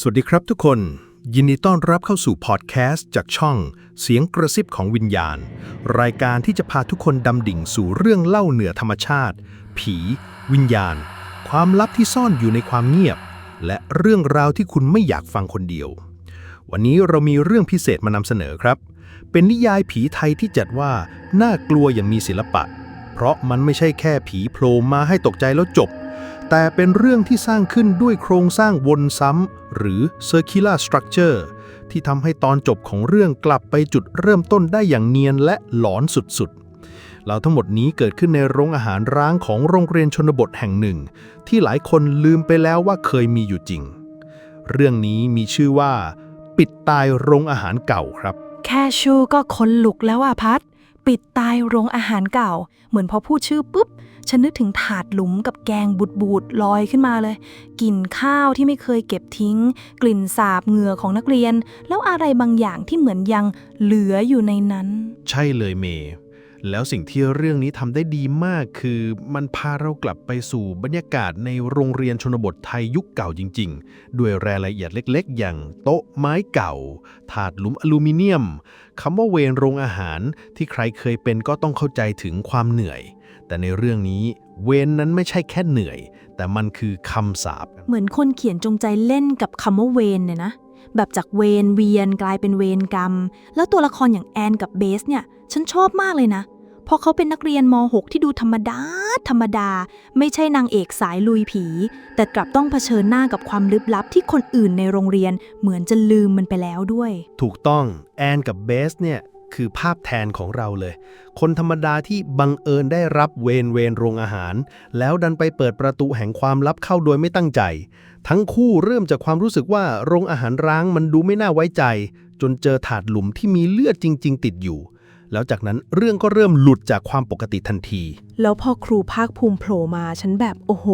สวัสดีครับทุกคน ยินดีต้อนรับเข้าสู่พอดแคสต์จากช่อง เสียงกระซิบของวิญญาณ รายการที่จะพาทุกคนดำดิ่งสู่เรื่องเล่าเหนือธรรมชาติ ผี วิญญาณ ความลับที่ซ่อนอยู่ในความเงียบ และเรื่องราวที่คุณไม่อยากฟังคนเดียว วันนี้เรามีเรื่องพิเศษมานำเสนอครับ เป็นนิยายผีไทยที่จัดว่าน่ากลัวอย่างมีศิลปะ เพราะมันไม่ใช่แค่ผีโผล่มาให้ตกใจแล้วจบ แต่เป็นเรื่องที่สร้างขึ้นด้วยโครงสร้างวนซ้ำหรือ circular structure ที่ทำให้ตอนจบของเรื่องกลับไปจุดเริ่มต้นได้อย่างเนียนและหลอนสุดๆ แล้วทั้งหมดนี้เกิดขึ้นในโรงอาหารร้างของโรงเรียนชนบทแห่งหนึ่ง ที่หลายคนลืมไปแล้วว่าเคยมีอยู่จริง เรื่องนี้มีชื่อว่า ปิดตายโรงอาหารเก่าครับ แค่ชื่อก็ขนลุกแล้วอะพัด ปิดตายโรงอาหารเก่า เหมือนพอพูดชื่อปุ๊บ ฉันนึกถึงถาดหลุมกับแกงบูดบูดๆลอยขึ้นมาเลย กลิ่นข้าวที่ไม่เคยเก็บทิ้ง กลิ่นสาบเหงื่อของนักเรียน แล้วอะไรบางอย่างที่เหมือนยังเหลืออยู่ในนั้น ใช่เลยเมย์ แล้วสิ่งที่เรื่องนี้ทำได้ดีมากคือมันพาเรากลับไปสู่บรรยากาศในโรงเรียนชนบทไทยยุคเก่าจริง ๆ ด้วยรายละเอียดเล็กๆ อย่างโต๊ะไม้เก่า ถาดหลุมอลูมิเนียมคำว่าเวรโรงอาหารที่ใครเคยเป็นก็ต้องเข้าใจถึงความเหนื่อย แต่ในเรื่องนี้เวรนนั้นไม่ใช่แค่เหนื่อย แต่มันคือคำสาปเหมือนคนเขียนจงใจเล่นกับคำว่าเวนเนี่ยนะ แบบจากเวนเวียนกลายเป็นเวนกรรม แล้วตัวละครอย่างแอนกับเบสเนี่ย ฉันชอบมากเลยนะ เพราะเขาเป็นนักเรียนม .6 ที่ดูธรรมดา ธรรมดา ไม่ใช่นางเอกสายลุยผี แต่กลับต้องเผชิญหน้ากับความลึกลับที่คนอื่นในโรงเรียนเหมือนจะลืมมันไปแล้วด้วย ถูกต้องแอนกับเบสเนี่ย คือภาพแทนของเราเลย คนธรรมดาที่บังเอิญได้รับเวรเวรโรงอาหาร แล้วดันไปเปิดประตูแห่งความลับเข้าโดยไม่ตั้งใจ ทั้งคู่เริ่มจากความรู้สึกว่าโรงอาหารร้างมันดูไม่น่าไว้ใจ จนเจอถาดหลุมที่มีเลือดจริง ๆ ติดอยู่ แล้วจากนั้นเรื่องก็เริ่มหลุดจากความปกติทันที แล้วพอครูภาคภูมิโผล่มาฉันแบบโอ้โห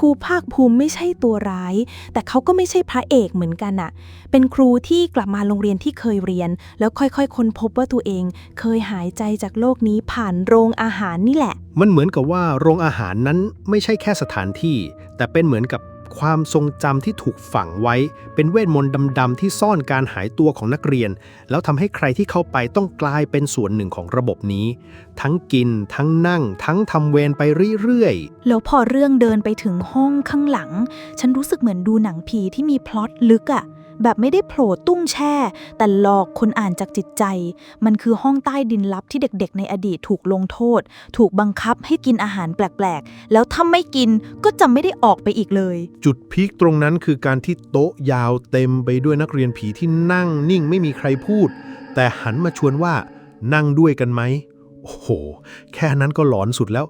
ครูภาคภูมิไม่ใช่ตัวร้าย แต่เขาก็ไม่ใช่พระเอกเหมือนกันอะเป็นครูที่กลับมาโรงเรียนที่เคยเรียน แล้วค่อยๆ ค้นพบว่าตัวเอง เคยหายใจจากโลกนี้ผ่านโรงอาหารนี่แหละ มันเหมือนกับว่าโรงอาหารนั้นไม่ใช่แค่สถานที่ แต่เป็นเหมือนกับ ความทรงจำที่ถูกฝังไว้ เป็นเวทมนต์ดำๆที่ซ่อนการหายตัวของนักเรียน แล้วทำให้ใครที่เข้าไปต้องกลายเป็นส่วนหนึ่งของระบบนี้ ทั้งกิน ทั้งนั่ง ทั้งทำเวรไปเรื่อยๆ แล้วพอเรื่องเดินไปถึงห้องข้างหลัง ฉันรู้สึกเหมือนดูหนังผีที่มีพล็อตลึกอะ แบบไม่ได้โผล่ตุ้งแช่ แต่หลอกคนอ่านจากจิตใจ มันคือห้องใต้ดินลับที่เด็กๆ ในอดีตถูกลงโทษ ถูกบังคับให้กินอาหารแปลกๆ แล้วถ้าไม่กินก็จะไม่ได้ออกไปอีกเลย จุดพีคตรงนั้นคือการที่โต๊ะยาวเต็มไปด้วยนักเรียนผีที่นั่งนิ่งไม่มีใครพูด แต่หันมาชวนว่านั่งด้วยกันไหมโอ้โห แค่นั้นก็หลอนสุดแล้ว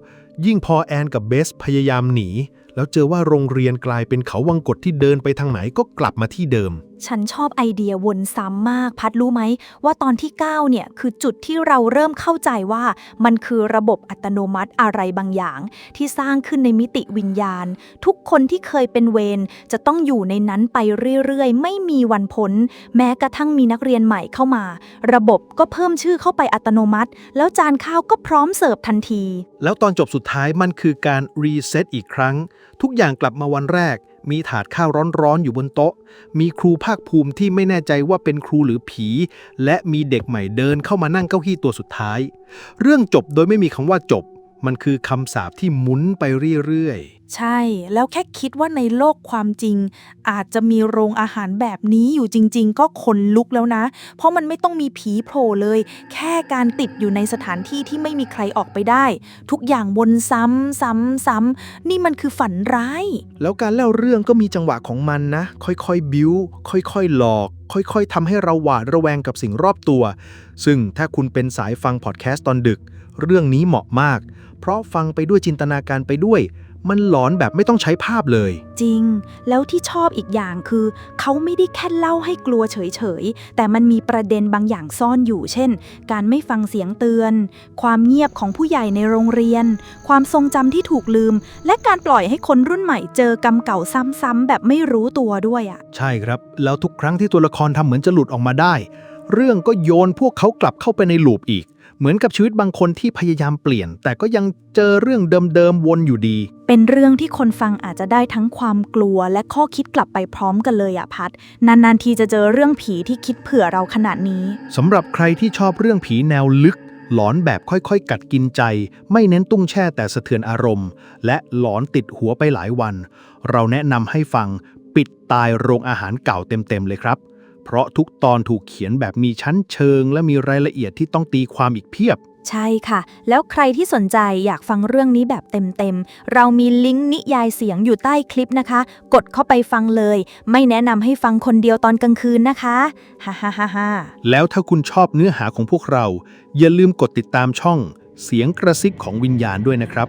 ยิ่งพอแอนกับเบสพยายามหนี แล้วเจอว่าโรงเรียนกลายเป็นเขาวังกดที่เดินไปทางไหนก็กลับมาที่เดิม ฉันชอบไอเดียวนซ้ำมาก พัดรู้ไหม ว่าตอนที่ 9 เนี่ย คือจุดที่เราเริ่มเข้าใจว่ามันคือระบบอัตโนมัติอะไรบางอย่าง ที่สร้างขึ้นในมิติวิญญาณ ทุกคนที่เคยเป็นเวรจะต้องอยู่ในนั้นไปเรื่อยๆ ไม่มีวันพ้น แม้กระทั่งมีนักเรียนใหม่เข้ามา ระบบก็เพิ่มชื่อเข้าไปอัตโนมัติ แล้วจานข้าวก็พร้อมเสิร์ฟทันที แล้วตอนจบสุดท้ายมันคือการรีเซ็ตอีกครั้ง ทุกอย่างกลับมาวันแรก มีถาดข้าวร้อนๆอยู่บนโต๊ะ มีครูภาคภูมิที่ไม่แน่ใจว่าเป็นครูหรือผี และมีเด็กใหม่เดินเข้ามานั่งเก้าอี้ตัวสุดท้าย เรื่องจบโดยไม่มีคำว่าจบ มันคือคำสาปที่หมุนไปเรื่อยๆ ใช่ แล้วแค่คิดว่าในโลกความจริง อาจจะมีโรงอาหารแบบนี้อยู่จริง ๆ ก็ขนลุกแล้วนะ เพราะมันไม่ต้องมีผีโผล่เลย แค่การติดอยู่ในสถานที่ที่ไม่มีใครออกไปได้ ทุกอย่างวนซ้ำซ้ำซ้ำนี่มันคือฝันร้าย แล้วการเล่าเรื่องก็มีจังหวะของมันนะ ค่อยๆบิ้ว ค่อยๆหลอก ค่อยๆทำให้เราหวาดระแวงกับสิ่งรอบตัว ซึ่งถ้าคุณเป็นสายฟังพอดแคสต์ตอนดึก เรื่องนี้เหมาะมาก เพราะฟังไปด้วยจินตนาการไปด้วย มันหลอนแบบไม่ต้องใช้ภาพเลย จริง แล้วที่ชอบอีกอย่างคือ เขาไม่ได้แค่เล่าให้กลัวเฉยๆ แต่มันมีประเด็นบางอย่างซ่อนอยู่ เช่น การไม่ฟังเสียงเตือน ความเงียบของผู้ใหญ่ในโรงเรียน ความทรงจำที่ถูกลืม และการปล่อยให้คนรุ่นใหม่เจอกรรมเก่าซ้ำๆแบบไม่รู้ตัวด้วยอะใช่ครับ แล้วทุกครั้งที่ตัวละครทำเหมือนจะหลุดออกมาได้ เรื่องก็โยนพวกเขากลับเข้าไปในลูปอีก เหมือนกับชีวิตบางคนที่พยายามเปลี่ยน แต่ก็ยังเจอเรื่องเดิมๆวนอยู่ดี เป็นเรื่องที่คนฟังอาจจะได้ทั้งความกลัวและข้อคิดกลับไปพร้อมกันเลยอะพัดนานๆทีจะเจอเรื่องผีที่คิดเผื่อเราขนาดนี้ สำหรับใครที่ชอบเรื่องผีแนวลึก หลอนแบบค่อยๆ กัดกินใจ ไม่เน้นตุ้งแช่แต่สะเทือนอารมณ์ และหลอนติดหัวไปหลายวัน เราแนะนำให้ฟังปิดตายโรงอาหารเก่าเต็มๆเลยครับ เพราะทุกตอนถูกเขียนแบบมีชั้นเชิง และมีรายละเอียดที่ต้องตีความอีกเพียบ ใช่ค่ะ แล้วใครที่สนใจอยากฟังเรื่องนี้แบบเต็มๆ เรามีลิงก์นิยายเสียงอยู่ใต้คลิปนะคะ กดเข้าไปฟังเลย ไม่แนะนำให้ฟังคนเดียวตอนกลางคืนนะคะฮ่าฮ่าฮ่าฮ่าแล้วถ้าคุณชอบเนื้อหาของพวกเรา อย่าลืมกดติดตามช่อง เสียงกระซิบของวิญญาณด้วยนะครับ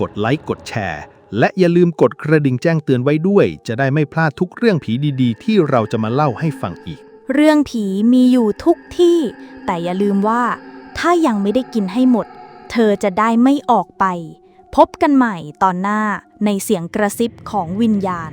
กดไลค์กดแชร์ และอย่าลืมกดกระดิ่งแจ้งเตือนไว้ด้วย จะได้ไม่พลาดทุกเรื่องผีดีๆ ที่เราจะมาเล่าให้ฟังอีก เรื่องผีมีอยู่ทุกที่ แต่อย่าลืมว่า ถ้ายังไม่ได้กินให้หมด เธอจะได้ไม่ออกไป พบกันใหม่ตอนหน้าในเสียงกระซิบของวิญญาณ